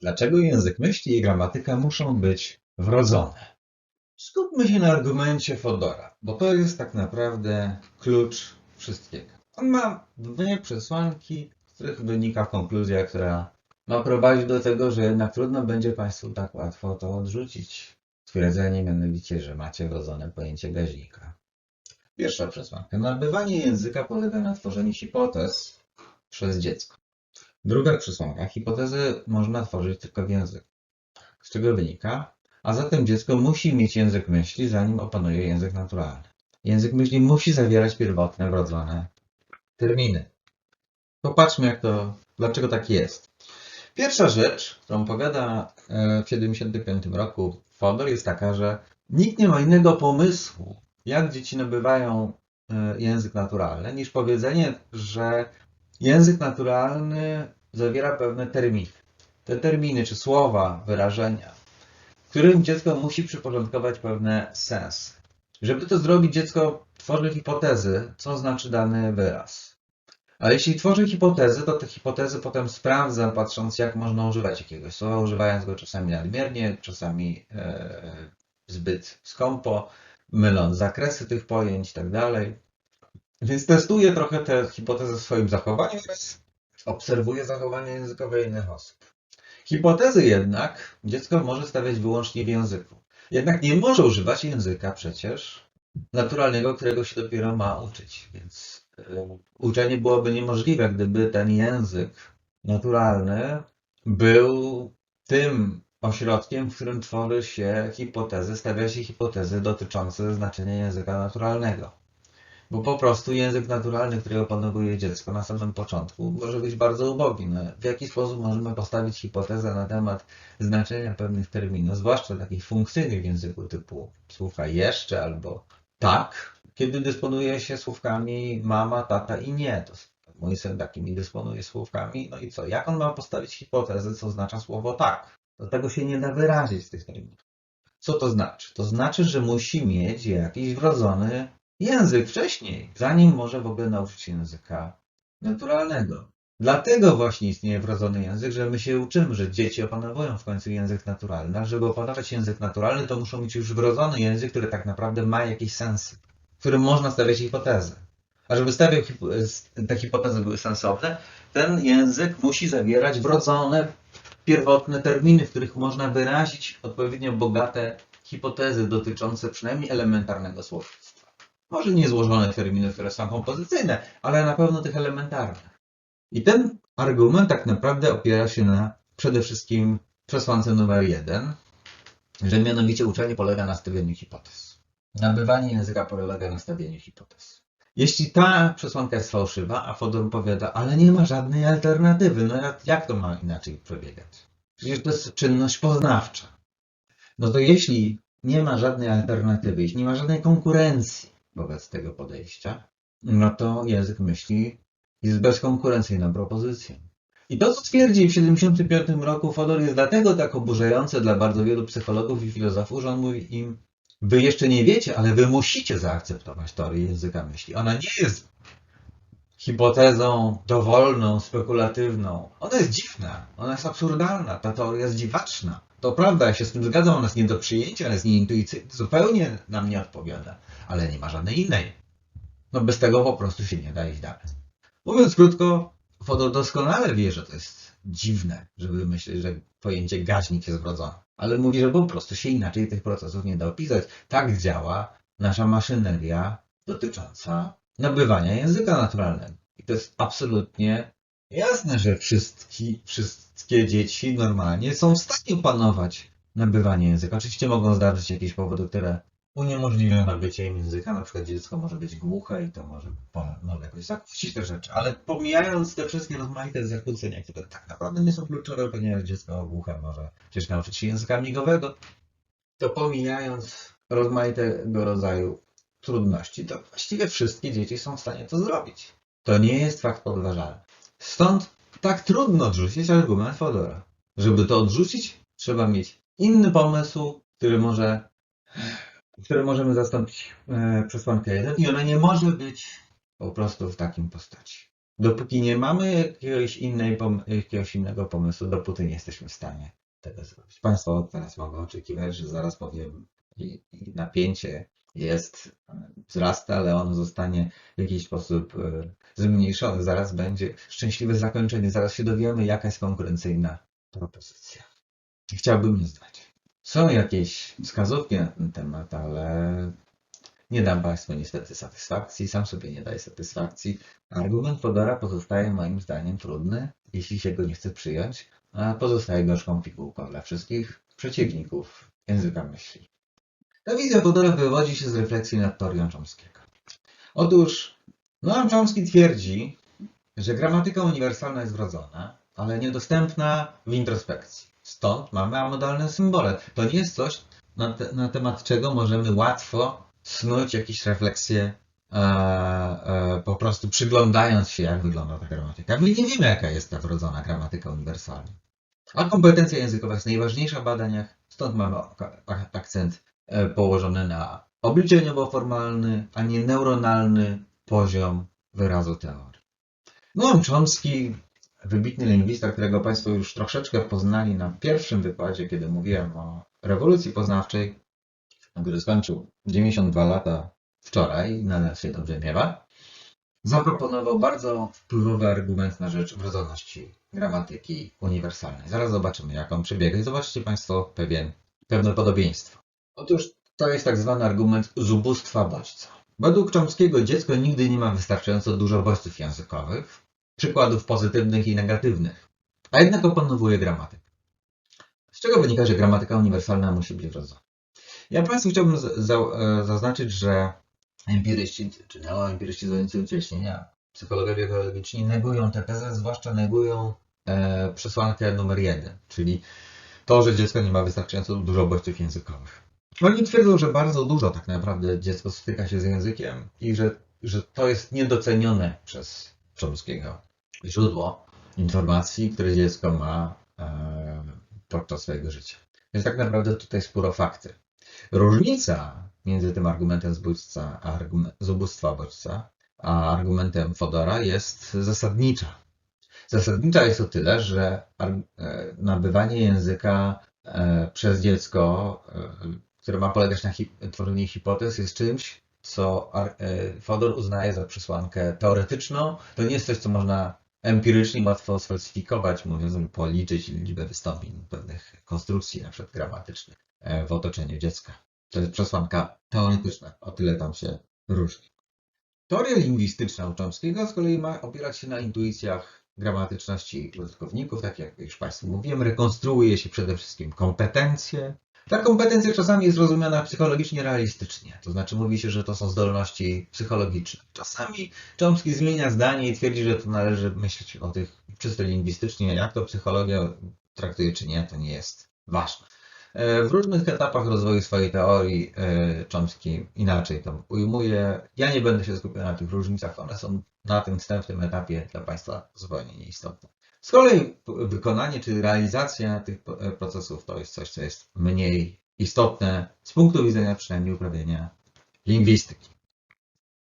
Dlaczego język myśli i gramatyka muszą być wrodzone? Skupmy się na argumencie Fodora, bo to jest tak naprawdę klucz wszystkiego. On ma dwie przesłanki, z których wynika konkluzja, która ma prowadzić do tego, że jednak trudno będzie Państwu tak łatwo to odrzucić. Twierdzenie mianowicie, że macie wrodzone pojęcie gaźnika. Pierwsza przesłanka. Nabywanie języka polega na tworzeniu hipotez przez dziecko. Druga przesłanka. Hipotezy można tworzyć tylko w języku. Z czego wynika? A zatem dziecko musi mieć język myśli, zanim opanuje język naturalny. Język myśli musi zawierać pierwotne, wrodzone terminy. Popatrzmy, jak to, dlaczego tak jest. Pierwsza rzecz, którą powiada e, w 1975 roku Fodor, jest taka, że nikt nie ma innego pomysłu, jak dzieci nabywają e, język naturalny, niż powiedzenie, że język naturalny zawiera pewne terminy. Te terminy, czy słowa, wyrażenia, którym dziecko musi przyporządkować pewne sensy. Żeby to zrobić, dziecko tworzy hipotezy, co znaczy dany wyraz. Ale jeśli tworzy hipotezy, to te hipotezy potem sprawdza, patrząc, jak można używać jakiegoś słowa, używając go czasami nadmiernie, czasami e, zbyt skąpo, myląc zakresy tych pojęć i tak. Więc testuje trochę te hipotezy w swoim zachowaniu oraz obserwuje zachowanie językowe innych osób. Hipotezy jednak dziecko może stawiać wyłącznie w języku. Jednak nie może używać języka przecież naturalnego, którego się dopiero ma uczyć. Więc y, uczenie byłoby niemożliwe, gdyby ten język naturalny był tym ośrodkiem, w którym tworzy się hipotezy, stawia się hipotezy dotyczące znaczenia języka naturalnego. Bo po prostu język naturalny, który opanowuje dziecko na samym początku, może być bardzo ubogi. No, w jaki sposób możemy postawić hipotezę na temat znaczenia pewnych terminów, zwłaszcza takich funkcyjnych w języku typu słówka jeszcze albo tak, kiedy dysponuje się słówkami mama, tata i nie. To mój syn takimi dysponuje słówkami. No i co? Jak on ma postawić hipotezę, co oznacza słowo tak? Do tego się nie da wyrazić z tych terminów. Co to znaczy? To znaczy, że musi mieć jakiś wrodzony język wcześniej, zanim może w ogóle nauczyć się języka naturalnego. Dlatego właśnie istnieje wrodzony język, że my się uczymy, że dzieci opanowują w końcu język naturalny. A żeby opanować język naturalny, to muszą mieć już wrodzony język, który tak naprawdę ma jakieś sensy, w którym można stawiać hipotezy. A żeby stawiać te hipotezy były sensowne, ten język musi zawierać wrodzone, pierwotne terminy, w których można wyrazić odpowiednio bogate hipotezy dotyczące przynajmniej elementarnego słownictwa. Może nie złożone terminy, które są kompozycyjne, ale na pewno tych elementarnych. I ten argument tak naprawdę opiera się na przede wszystkim przesłance numer jeden, że mianowicie uczenie polega na stawianiu hipotez. Nabywanie języka polega na stawianiu hipotez. Jeśli ta przesłanka jest fałszywa, a Fodor powiada, ale nie ma żadnej alternatywy, no jak to ma inaczej przebiegać? Przecież to jest czynność poznawcza. No to jeśli nie ma żadnej alternatywy, jeśli nie ma żadnej konkurencji wobec tego podejścia, no to język myśli jest bezkonkurencyjną propozycją. I to, co twierdzi w 1975 roku Fodor, jest dlatego tak oburzające dla bardzo wielu psychologów i filozofów, że on mówi im, wy jeszcze nie wiecie, ale wy musicie zaakceptować teorię języka myśli. Ona nie jest hipotezą dowolną, spekulatywną. Ona jest dziwna, ona jest absurdalna, ta teoria jest dziwaczna. To prawda, ja się z tym zgadzam, ona jest nie do przyjęcia, ona jest nieintuicyjna, zupełnie nam nie odpowiada, ale nie ma żadnej innej. No bez tego po prostu się nie da iść dalej. Mówiąc krótko, Fodor doskonale wie, że to jest dziwne, żeby myśleć, że pojęcie gaźnik jest wrodzone. Ale mówi, że po prostu się inaczej tych procesów nie da opisać. Tak działa nasza maszyneria dotycząca nabywania języka naturalnego. I to jest absolutnie jasne, że wszystkie, wszystkie dzieci normalnie są w stanie opanować nabywanie języka. Oczywiście mogą zdarzyć się jakieś powody, które uniemożliwią nabycie im języka. Na przykład dziecko może być głuche i to może, może jakoś zakłócić te rzeczy. Ale pomijając te wszystkie rozmaite zakłócenia, które tak naprawdę nie są kluczowe, ponieważ dziecko głuche może przecież nauczyć się języka migowego, to pomijając rozmaitego rodzaju trudności, to właściwie wszystkie dzieci są w stanie to zrobić. To nie jest fakt podważalny. Stąd tak trudno odrzucić argument Fodora. Żeby to odrzucić, trzeba mieć inny pomysł, który może które możemy zastąpić e, przesłankę 1 i ona nie może być po prostu w takim postaci. Dopóki nie mamy jakiegoś, innej, jakiegoś innego pomysłu, dopóty nie jesteśmy w stanie tego zrobić. Państwo teraz mogą oczekiwać, że zaraz powiem i, i napięcie jest, wzrasta, ale ono zostanie w jakiś sposób e, zmniejszone. Zaraz będzie szczęśliwe zakończenie, zaraz się dowiemy, jaka jest konkurencyjna propozycja. Chciałbym nie znać. Są jakieś wskazówki na ten temat, ale nie dam Państwu niestety satysfakcji, sam sobie nie daję satysfakcji. Argument Fodora pozostaje moim zdaniem trudny, jeśli się go nie chce przyjąć, a pozostaje gorzką pigułką dla wszystkich przeciwników języka myśli. Ta wizja Fodora wywodzi się z refleksji nad teorią Chomskiego. Otóż Noam Chomsky twierdzi, że gramatyka uniwersalna jest wrodzona, ale niedostępna w introspekcji. Stąd mamy amodalne symbole. To nie jest coś, na, te, na temat czego możemy łatwo snuć jakieś refleksje, e, e, po prostu przyglądając się, jak wygląda ta gramatyka. My nie wiemy, jaka jest ta wrodzona gramatyka uniwersalna. A kompetencja językowa jest najważniejsza w badaniach, stąd mamy ak- ak- akcent położony na obliczeniowo-formalny, a nie neuronalny poziom wyrazu teorii. Noam Chomsky, wybitny lingwista, którego Państwo już troszeczkę poznali na pierwszym wykładzie, kiedy mówiłem o rewolucji poznawczej, który skończył 92 lata wczoraj, nadal się dobrze miewa, zaproponował bardzo wpływowy argument na rzecz wrodzoności gramatyki uniwersalnej. Zaraz zobaczymy, jak on przebiega i zobaczcie Państwo pewien, pewne podobieństwo. Otóż to jest tak zwany argument z ubóstwa bodźca. Według Chomskiego dziecko nigdy nie ma wystarczająco dużo bodźców językowych, przykładów pozytywnych i negatywnych, a jednak opanowuje gramatykę. Z czego wynika, że gramatyka uniwersalna musi być wrodzona? Ja Państwu chciałbym e, zaznaczyć, że empiryści, czy neoempiryści zwolennicy ucieśnienia, psychologowie biologiczni negują tę tezę, zwłaszcza negują e, przesłankę numer jeden, czyli to, że dziecko nie ma wystarczająco dużo bodźców językowych. Oni twierdzą, że bardzo dużo tak naprawdę dziecko styka się z językiem i że, że to jest niedocenione przez Chomskiego źródło informacji, które dziecko ma e, podczas swojego życia. Więc tak naprawdę tutaj sporo fakty. Różnica między tym argumentem zbójca, a argument, z ubóstwa bodźca, a argumentem Fodora jest zasadnicza. Zasadnicza jest o tyle, że e, nabywanie języka e, przez dziecko, które ma polegać na tworzeniu hipotez, jest czymś, co e, Fodor uznaje za przesłankę teoretyczną. To nie jest coś, co można empirycznie łatwo sfalsyfikować, mówiąc, policzyć liczbę wystąpień pewnych konstrukcji, na przykład gramatycznych, e, w otoczeniu dziecka. To jest przesłanka teoretyczna, o tyle tam się różni. Teoria lingwistyczna u Chomskiego z kolei ma opierać się na intuicjach gramatyczności użytkowników, tak jak już Państwu mówiłem, rekonstruuje się przede wszystkim kompetencje. Ta kompetencja czasami jest rozumiana psychologicznie realistycznie, to znaczy mówi się, że to są zdolności psychologiczne. Czasami Chomsky zmienia zdanie i twierdzi, że to należy myśleć o tych czysto lingwistycznie, jak to psychologia traktuje czy nie, to nie jest ważne. E, W różnych etapach rozwoju swojej teorii e, Chomsky inaczej to ujmuje. Ja nie będę się skupiał na tych różnicach, one są na tym wstępnym etapie dla Państwa zupełnie nieistotne. Z kolei wykonanie czy realizacja tych e, procesów to jest coś, co jest mniej istotne z punktu widzenia przynajmniej uprawiania lingwistyki.